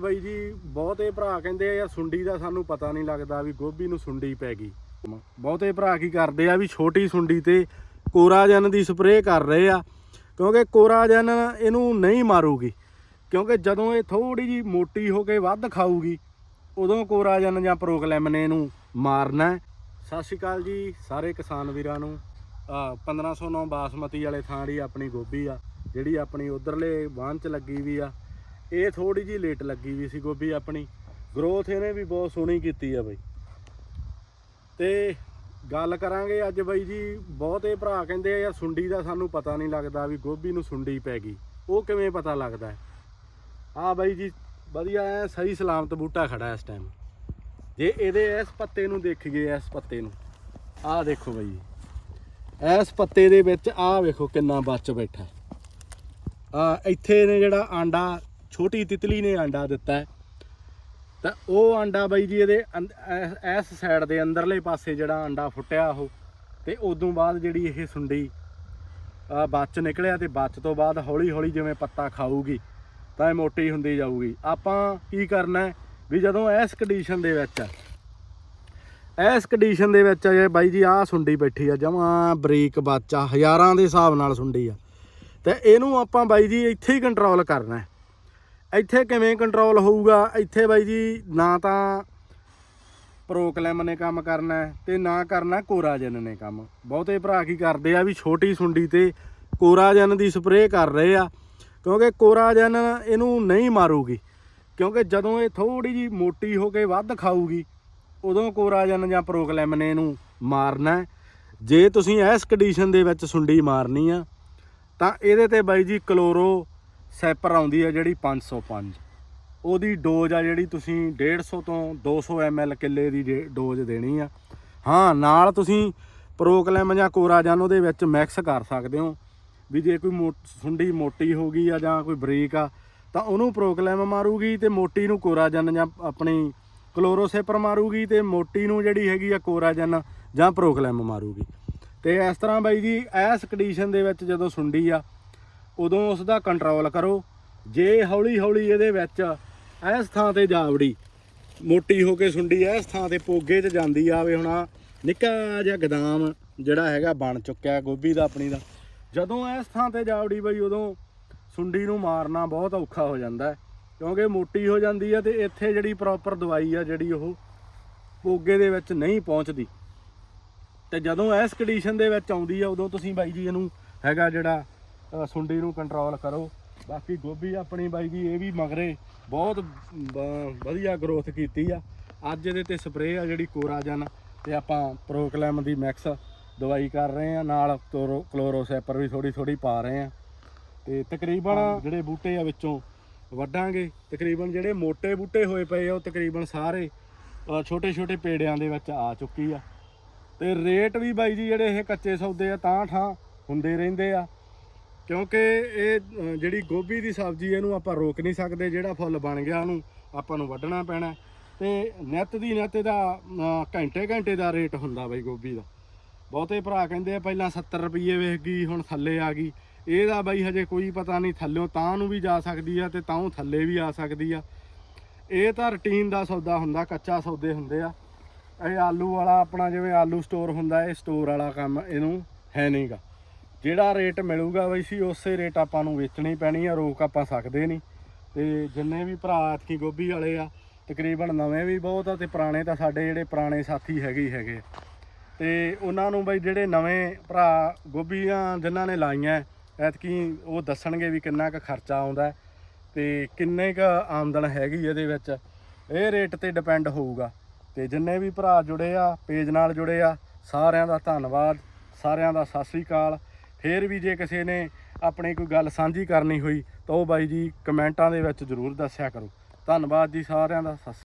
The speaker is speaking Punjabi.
ਬਾਈ ਜੀ, ਬਹੁਤੇ ਭਰਾ ਕਹਿੰਦੇ ਆ, ਯਾਰ ਸੁੰਡੀ ਦਾ ਸਾਨੂੰ ਪਤਾ ਨਹੀਂ ਲੱਗਦਾ ਵੀ ਗੋਭੀ ਨੂੰ ਸੁੰਡੀ ਪੈ ਗਈ। ਬਹੁਤੇ ਭਰਾ ਕੀ ਕਰਦੇ ਆ ਵੀ ਛੋਟੀ ਸੁੰਡੀ ਤੇ ਕੋਰਾਜਨ ਦੀ ਸਪਰੇਅ ਕਰ ਰਹੇ ਆ, ਕਿਉਂਕਿ ਕੋਰਾਜਨ ਇਹਨੂੰ ਨਹੀਂ ਮਾਰੂਗੀ, ਕਿਉਂਕਿ ਜਦੋਂ ਇਹ ਥੋੜੀ ਜੀ ਮੋਟੀ ਹੋ ਕੇ ਵੱਧ ਖਾਊਗੀ, ਉਦੋਂ ਕੋਰਾਜਨ ਜਾਂ ਪ੍ਰੋਕਲੈਮ ਨੇ ਇਹਨੂੰ ਮਾਰਨਾ ਸਤਿ ਸ਼੍ਰੀ ਅਕਾਲ ਜੀ, ਸਾਰੇ ਕਿਸਾਨ ਵੀਰਾਂ ਨੂੰ। ਆਹ 1509 ਬਾਸਮਤੀ ਵਾਲੇ ਥਾਂ ਦੀ ਆਪਣੀ ਗੋਭੀ ਆ, ਜਿਹੜੀ ਆਪਣੀ ਉਧਰਲੇ ਵਾਹਨ ਚ ਲੱਗੀ ਵੀ ਆ। ਇਹ ਥੋੜੀ ਜੀ ਲੇਟ ਲੱਗੀ ਵੀ ਸੀ ਗੋਭੀ ਆਪਣੀ। ਗਰੋਥ ਇਹਨੇ ਵੀ ਬਹੁਤ ਸੋਹਣੀ ਕੀਤੀ ਆ ਬਈ। ਤੇ ਗੱਲ ਕਰਾਂਗੇ ਅੱਜ ਬਈ ਜੀ, ਬਹੁਤੇ ਭਰਾ ਕਹਿੰਦੇ ਆ, ਯਾਰ ਸੁੰਡੀ ਦਾ ਸਾਨੂੰ ਪਤਾ ਨਹੀਂ ਲੱਗਦਾ ਵੀ ਗੋਭੀ ਨੂੰ ਸੁੰਡੀ ਪੈ ਗਈ। ਉਹ ਕਿਵੇਂ ਪਤਾ ਲੱਗਦਾ ਹੈ? ਆ ਬਾਈ ਜੀ, ਵਧੀਆ ਐ ਸਹੀ ਸਲਾਮਤ ਬੂਟਾ ਖੜਾ ਇਸ ਟਾਈਮ ਜੇ ਇਹਦੇ ਇਸ ਪੱਤੇ ਨੂੰ ਦੇਖੀਏ ਇਸ ਪੱਤੇ ਨੂੰ। ਆਹ ਦੇਖੋ ਬਾਈ ਇਸ ਪੱਤੇ ਦੇ ਵਿੱਚ ਆਹ ਵੇਖੋ ਕਿੰਨਾ ਬਚ ਬੈਠਾ। ਆ ਇੱਥੇ ਨੇ ਜਿਹੜਾ ਆਂਡਾ ਛੋਟੀ ਤਿਤਲੀ ਨੇ ਆਂਡਾ ਦਿੱਤਾ ਤਾਂ ਉਹ ਆਂਡਾ ਬਾਈ ਜੀ ਇਹਦੇ ਅੰਦ- ਇਸ ਸਾਈਡ ਦੇ ਅੰਦਰਲੇ ਪਾਸੇ ਜਿਹੜਾ ਆਂਡਾ ਫੁੱਟਿਆ ਉਹ, ਤੇ ਉਦੋਂ ਬਾਅਦ ਜਿਹੜੀ ਇਹ ਸੁੰਡੀ, ਆ ਬੱਚ ਨਿਕਲਿਆ ਤੇ ਬੱਚ ਤੋਂ ਬਾਅਦ ਹੌਲੀ ਹੌਲੀ ਜਿਵੇਂ ਪੱਤਾ ਖਾਊਗੀ, ਤਾਂ ਇਹ ਮੋਟੀ ਹੁੰਦੀ ਜਾਊਗੀ। ਆਪਾਂ ਕੀ ਕਰਨਾ ਵੀ ਜਦੋਂ ਇਸ ਕੰਡੀਸ਼ਨ ਦੇ ਵਿੱਚ ਇਸ ਕੰਡੀਸ਼ਨ ਦੇ ਵਿੱਚ ਜੇ ਬਾਈ ਜੀ ਆਹ ਸੁੰਡੀ ਬੈਠੀ ਆ, ਜਮਾਂ ਬਰੀਕ ਬੱਚਾ ਹਜ਼ਾਰਾਂ ਦੇ ਹਿਸਾਬ ਨਾਲ ਸੁੰਡੀ ਆ। ਤੇ ਇਹਨੂੰ ਆਪਾਂ ਬਾਈ ਜੀ ਇੱਥੇ ਹੀ ਕੰਟਰੋਲ ਕਰਨਾ ਇੱਥੇ ਕਿਵੇਂ ਕੰਟਰੋਲ ਹੋਊਗਾ? ਇੱਥੇ ਬਾਈ ਜੀ ਨਾ ਤਾਂ ਪ੍ਰੋਕਲੈਮ ਨੇ ਕੰਮ ਕਰਨਾ ਹੈ ਤੇ ਨਾ ਕਰਨਾ ਕੋਰਾਜਨ ਨੇ ਕੰਮ। ਬਹੁਤੇ ਭਰਾ ਕੀ ਕਰਦੇ ਆ ਵੀ ਛੋਟੀ ਸੁੰਡੀ ਤੇ ਕੋਰਾਜਨ ਦੀ ਸਪਰੇਅ ਕਰ ਰਹੇ ਆ, ਕਿਉਂਕਿ ਕੋਰਾਜਨ ਇਹਨੂੰ ਨਹੀਂ ਮਾਰੂਗੀ, ਕਿਉਂਕਿ ਜਦੋਂ ਇਹ ਥੋੜੀ ਜੀ ਮੋਟੀ ਹੋ ਕੇ ਵੱਧ ਖਾਊਗੀ, ਉਦੋਂ ਕੋਰਾਜਨ ਜਾਂ ਪ੍ਰੋਕਲੈਮ ਨੇ ਇਹਨੂੰ ਮਾਰਨਾ ਜੇ ਤੁਸੀਂ ਇਸ ਕੰਡੀਸ਼ਨ ਦੇ ਵਿੱਚ ਸੁੰਡੀ ਮਾਰਨੀ ਆ, ਤਾਂ ਇਹਦੇ ਤੇ ਬਾਈ ਜੀ ਕਲੋਰੋ ਸੈਪਰ ਆਉਂਦੀ ਆ ਜਿਹੜੀ 505 ਉਹਦੀ ਡੋਜ਼ ਆ ਜਿਹੜੀ ਤੁਸੀਂ 150 ਤੋਂ 200 ml ਕਿੱਲੇ ਦੀ ਡੇ- ਡੋਜ਼ ਦੇਣੀ ਆ। ਹਾਂ, ਨਾਲ ਤੁਸੀਂ ਪ੍ਰੋਕਲੈਮ ਜਾਂ ਕੋਰਾਜਨ ਉਹਦੇ ਵਿੱਚ ਮਿਕਸ ਕਰ ਸਕਦੇ ਹੋ। ਵੀ ਜੇ ਕੋਈ ਮੋ- ਸੁੰਡੀ ਮੋਟੀ ਹੋ ਗਈ ਆ ਜਾਂ ਕੋਈ ਬਰੀਕ ਆ, ਤਾਂ ਉਹਨੂੰ ਪ੍ਰੋਕਲੈਮ ਮਾਰੂਗੀ ਤੇ ਮੋਟੀ ਨੂੰ ਕੋਰਾਜਨ ਜਾਂ ਆਪਣੀ ਕਲੋਰੋਸੈਪਰ ਮਾਰੂਗੀ ਤੇ ਮੋਟੀ ਨੂੰ ਜਿਹੜੀ ਹੈਗੀ ਆ ਕੋਰਾਜਨ ਜਾਂ ਪ੍ਰੋਕਲੈਮ ਮਾਰੂਗੀ। ਤੇ ਇਸ ਤਰ੍ਹਾਂ ਬਾਈ ਜੀ, ਇਸ ਕੰਡੀਸ਼ਨ ਦੇ ਵਿੱਚ ਜਦੋਂ ਸੁੰਡੀ ਆ ਉਦੋਂ ਉਸ ਦਾ ਕੰਟਰੋਲ ਕਰੋ। ਜੇ ਹੌਲੀ ਹੌਲੀ ਇਹਦੇ ਵਿੱਚ ਇਸ ਥਾਂ ਤੇ ਜਾਵੜੀ, ਮੋਟੀ ਹੋ ਕੇ ਸੁੰਡੀ, ਇਸ ਥਾਂ ਤੇ ਪੋਗੇ 'ਚ ਜਾਂਦੀ ਆਵੇ ਹੁਣ ਨਿੱਕਾ ਜਿਹਾ ਗਦਾਮ ਜਿਹੜਾ ਹੈਗਾ ਬਣ ਚੁੱਕਿਆ ਗੋਭੀ ਦਾ ਆਪਣੀ ਦਾ। ਜਦੋਂ ਇਸ ਥਾਂ ਤੇ ਜਾਵੜੀ ਬਈ, ਉਦੋਂ ਸੁੰਡੀ ਨੂੰ ਮਾਰਨਾ ਬਹੁਤ ਔਖਾ ਹੋ ਜਾਂਦਾ ਕਿਉਂਕਿ ਮੋਟੀ ਹੋ ਜਾਂਦੀ ਹੈ ਤੇ ਇੱਥੇ ਜਿਹੜੀ ਪ੍ਰੋਪਰ ਦਵਾਈ ਆ, ਜਿਹੜੀ ਉਹ ਪੋਗੇ ਦੇ ਵਿੱਚ ਨਹੀਂ ਪਹੁੰਚਦੀ। ਤੇ ਜਦੋਂ ਇਸ ਕੰਡੀਸ਼ਨ ਦੇ ਵਿੱਚ ਆਉਂਦੀ ਆ, ਉਦੋਂ ਤੁਸੀਂ ਬਾਈ ਜੀ ਇਹਨੂੰ ਹੈਗਾ ਜਿਹੜਾ ਸੁੰਡੀ ਨੂੰ ਕੰਟਰੋਲ ਕਰੋ। ਬਾਕੀ ਗੋਭੀ ਆਪਣੀ ਬਾਈ ਜੀ ਇਹ ਵੀ ਮਗਰੇ ਬਹੁਤ ਵਧੀਆ ਗਰੋਥ ਕੀਤੀ ਆ। ਅੱਜ ਇਹਦੇ ਤੇ ਸਪਰੇਅ ਆ ਜਿਹੜੀ ਕੋਰਾਜਨ ਤੇ ਆਪਾਂ ਪ੍ਰੋਕਲੈਮ ਦੀ ਮਿਕਸ ਦਵਾਈ ਕਰ ਰਹੇ ਆ। ਨਾਲ ਕਲੋਰੋ ਕਲੋਰੋਸੈਪਰ ਵੀ ਥੋੜੀ ਥੋੜੀ ਪਾ ਰਹੇ ਆ। ਤੇ ਤਕਰੀਬਨ ਜਿਹੜੇ ਬੂਟੇ ਆ ਵਿੱਚੋਂ ਵੱਢਾਂਗੇ। ਤਕਰੀਬਨ ਜਿਹੜੇ ਮੋٹے ਬੂਟੇ ਹੋਏ ਪਏ ਆ ਉਹ ਤਕਰੀਬਨ ਸਾਰੇ ਛੋਟੇ ਛੋਟੇ ਪੇੜਿਆਂ ਦੇ ਵਿੱਚ ਆ ਚੁੱਕੀ ਆ। ਤੇ ਰੇਟ ਵੀ ਬਾਈ ਜੀ ਜਿਹੜੇ ਇਹ ਕੱਚੇ ਸੌਦੇ ਆ ਤਾਂ ਠਾਂ ਹੁੰਦੇ ਰਹਿੰਦੇ ਆ। ਕਿਉਂਕਿ ਇਹ ਜਿਹੜੀ ਗੋਭੀ ਦੀ ਸਬਜ਼ੀ ਇਹਨੂੰ ਆਪਾਂ ਰੋਕ ਨਹੀਂ ਸਕਦੇ, ਜਿਹੜਾ ਫੁੱਲ ਬਣ ਗਿਆ ਉਹਨੂੰ ਆਪਾਂ ਨੂੰ ਵੱਢਣਾ ਪੈਣਾ ਤੇ ਨਿੱਤ ਦੀ ਨਿੱਤ ਦਾ ਘੰਟੇ ਘੰਟੇ ਦਾ ਰੇਟ ਹੁੰਦਾ ਬਈ ਗੋਭੀ ਦਾ। ਬਹੁਤੇ ਭਰਾ ਕਹਿੰਦੇ ਆ, ਪਹਿਲਾਂ 70 ਰੁਪਏ ਵੇਖ ਗਈ, ਹੁਣ ਥੱਲੇ ਆ ਗਈ। ਇਹਦਾ ਬਾਈ ਹਜੇ ਕੋਈ ਪਤਾ ਨਹੀਂ, ਥੱਲਿਓਂ ਤਾਂ ਨੂੰ ਵੀ ਜਾ ਸਕਦੀ ਆ ਤੇ ਤਾਂ ਥੱਲੇ ਵੀ ਆ ਸਕਦੀ ਆ। ਇਹ ਤਾਂ ਰੁਟੀਨ ਦਾ ਸੌਦਾ ਹੁੰਦਾ, ਕੱਚਾ ਸੌਦੇ ਹੁੰਦੇ ਆ। ਇਹ ਆਲੂ ਵਾਲਾ ਆਪਣਾ ਜਿਵੇਂ ਆਲੂ ਸਟੋਰ ਹੁੰਦਾ, ਇਹ ਸਟੋਰ ਵਾਲਾ ਕੰਮ ਇਹਨੂੰ ਹੈ ਨਹੀਂਗਾ ਜਿਹੜਾ ਰੇਟ ਮਿਲੂਗਾ ਬਈ ਸੀ ਉਸੇ ਰੇਟ ਆਪਾਂ ਨੂੰ ਵੇਚਣੀ ਪੈਣੀ ਆ, ਰੋਕ ਆਪਾਂ ਸਕਦੇ ਨਹੀਂ। ਤੇ ਜਿੰਨੇ ਵੀ ਭਰਾ ਐਤਕੀ ਗੋਭੀ ਵਾਲੇ ਆ, ਤਕਰੀਬਨ ਨਵੇਂ ਵੀ ਬਹੁਤ ਆ ਤੇ ਪੁਰਾਣੇ ਤਾਂ ਸਾਡੇ ਜਿਹੜੇ ਪੁਰਾਣੇ ਸਾਥੀ ਹੈਗੇ ਹੀ ਹੈਗੇ ਆ। ਤੇ ਉਹਨਾਂ ਨੂੰ ਬਈ ਜਿਹੜੇ ਨਵੇਂ ਭਰਾ ਗੋਭੀਆਂ ਜਿਨ੍ਹਾਂ ਨੇ ਲਾਈਆਂ, ਐਤਕੀ ਉਹ ਦੱਸਣਗੇ ਵੀ ਕਿੰਨਾ ਕੁ ਖਰਚਾ ਆਉਂਦਾ ਹੈ ਤੇ ਕਿੰਨੇ ਕੁ ਆਮਦਨ ਹੈਗੀ ਇਹਦੇ ਵਿੱਚ। ਇਹ ਰੇਟ ਤੇ ਡਿਪੈਂਡ ਹੋਊਗਾ। ਤੇ ਜਿੰਨੇ ਵੀ ਭਰਾ ਜੁੜੇ ਆ, ਪੇਜ ਨਾਲ ਜੁੜੇ ਆ, ਸਾਰਿਆਂ ਦਾ ਧੰਨਵਾਦ, ਸਾਰਿਆਂ ਦਾ ਸਤਿ ਸ੍ਰੀ ਅਕਾਲ। ਫੇਰ ਵੀ ਜੇ ਕਿਸੇ ਨੇ ਆਪਣੀ ਕੋਈ ਗੱਲ ਸਾਂਝੀ ਕਰਨੀ ਹੋਈ ਤਾਂ ਉਹ ਬਾਈ ਜੀ ਕਮੈਂਟਾਂ ਦੇ ਵਿੱਚ ਜ਼ਰੂਰ ਦੱਸਿਆ ਕਰੋ। ਧੰਨਵਾਦ ਜੀ ਸਾਰਿਆਂ ਦਾ, ਸਤਿ